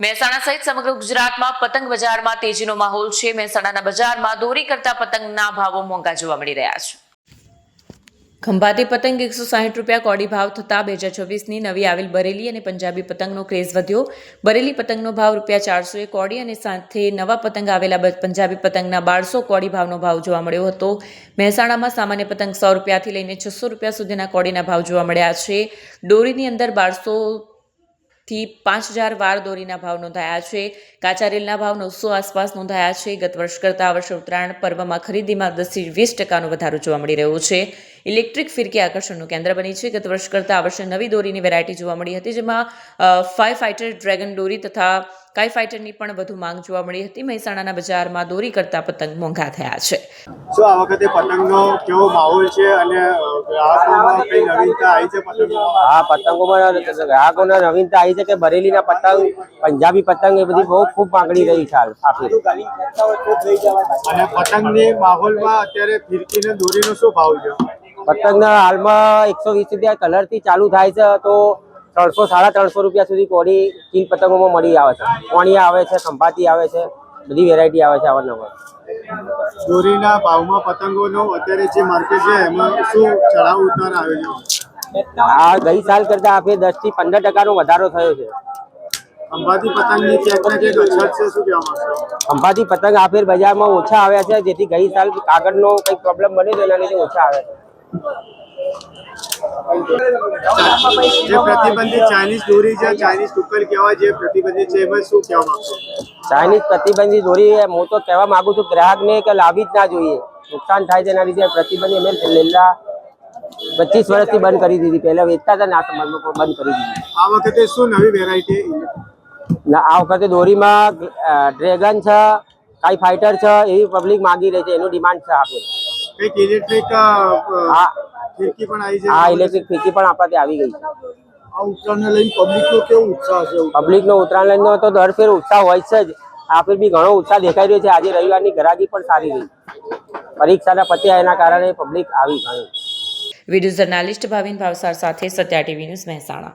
મહેસાણા સહિત સમગ્ર ગુજરાતમાં પતંગ બજારમાં તેજીનો માહોલ છે. મહેસાણાના બજારમાં દોરી કરતા પતંગના ભાવો મોંઘા જોવા મળી રહ્યા છે. ખંભાતી પતંગ એકસો સાહીઠ રૂપિયા કોડી ભાવ થતાં બે હજાર છવ્વીસની નવી આવેલ બરેલી અને પંજાબી પતંગનો ક્રેઝ વધ્યો. બરેલી પતંગનો ભાવ રૂપિયા ચારસો એ કોડી અને સાથે નવા પતંગ આવેલા પંજાબી પતંગના બારસો કોડી ભાવનો ભાવ જોવા મળ્યો હતો. મહેસાણામાં સામાન્ય પતંગ સો રૂપિયાથી લઈને છસો રૂપિયા સુધીના કોડીના ભાવ જોવા મળ્યા છે. દોરીની અંદર બારસો થી પાંચ હજાર વાર દોરીના ભાવ નોંધાયા છે. કાચા રેલના ભાવ નવસો આસપાસ નોંધાયા છે. ગત વર્ષ કરતાં આ વર્ષે ઉત્તરાયણ પર્વમાં ખરીદીમાં દસથી વીસ ટકાનો વધારો જોવા મળી રહ્યો છે. ઇલેક્ટ્રિક ફિરકી આકર્ષણનું કેન્દ્ર બની છે. ગત વર્ષ કરતાં આ વર્ષે નવી દોરીની વેરાયટી જોવા મળી હતી જેમાં ફાઇવ ફાઇટર ડ્રેગન દોરી તથા કાઈ ફાઇટરની પણ વધુ માંગ જોવા મળી હતી. મહેસાણાના બજારમાં દોરી કરતા પતંગ મોંઘા થયા છે. શું આ વખતે પતંગનો કેવો માહોલ છે અને અ, ગ્રાહકોમાં કઈ નવીનતા આવી છે પતંગોમાં? ગ્રાહકોને નવીનતા આવી છે કે બરેલીના પતંગ પંજાબી પતંગ એ બધી બહુ ખૂબ માંગણી રહી છે આખી અને પતંગની માહોલમાં અત્યારે ફિરકીને દોરીનો શું ભાવ છે? પતંગના હાલમાં એકસો વીસ રૂપિયા કલરથી ચાલુ થાય છે તો ત્રણસો સાડા ત્રણસો રૂપિયા સુધી કોડી ચીલ પતંગોમાં મળી આવે છે. કોણિયા આવે છે ખંભાતી આવે છે બધી વેરાયટી આવે છે અવારનવાર. દોરીના ભાવમાં પતંગોનો અત્યારે જે માર્કેટ છે એમાં શું ચઢાવ ઉતાર આવે છે આ ગઈ સાલ કરતા આપણે દસથી પંદર ટકાનો વધારો થયો છે. અંબાજી પતંગની ક્યાંક ને ક્યાંક છે શું કહેવા માંગશો? પતંગ આ ફેર બજારમાં ઓછા આવ્યા છે જેથી ગઈ સાલ કાગળનો કંઈક પ્રોબ્લેમ બન્યો તો એના લીધે ઓછા આવ્યા છે. જે પ્રતિબંધિત ચાઇનીઝ દોરી છે ચાઇનીઝ ટુકર કહેવાય જે પ્રતિબંધિત છે એમાં શું કહેવા માંગશો? ચાઇનીઝ પ્રતિબંધિત દોરી હું તો કહેવા માંગુ છું ગ્રાહકને કે લાવવી જ ના જોઈએ. નુકસાન થાય તેના લીધે પ્રતિબંધ અમે લેલા પચીસ વર્ષથી બંધ કરી દીધી. પહેલા વેચતા હતા ના સંબંધમાં બંધ કરી દીધી. આ વખતે શું નવી વેરાયટી ને આ વખતે દોરીમાં ડ્રેગન છે કાઈ ફાઈટર છે એવી પબ્લિક માંગી રહી છે એનું ડિમાન્ડ છે આપે. કંઈક ઇલેક્ટ્રિક આ પણ આવી છે. હા ઇલેક્ટ્રિક ફીકી પણ આપણા ત્યાં આવી ગઈ છે. આ ઉત્તરાયણને લઈને પબ્લિકનો કેવો ઉત્સાહ છે? પબ્લિકનો લઈને તો દર ફેર ઉત્સાહ હોય છે જ. આ ફેર બી ઘણો ઉત્સાહ દેખાઈ રહ્યો છે. આજે રવિવારની ગરાગી પણ સારી રહી. પરીક્ષાના પત્યા એના કારણે પબ્લિક આવી ઘણી વીડિયો જર્નાલિસ્ટ ભાવિન ભાવસાર સાથે સત્યા ટીવી ન્યૂઝ મહેસાણા.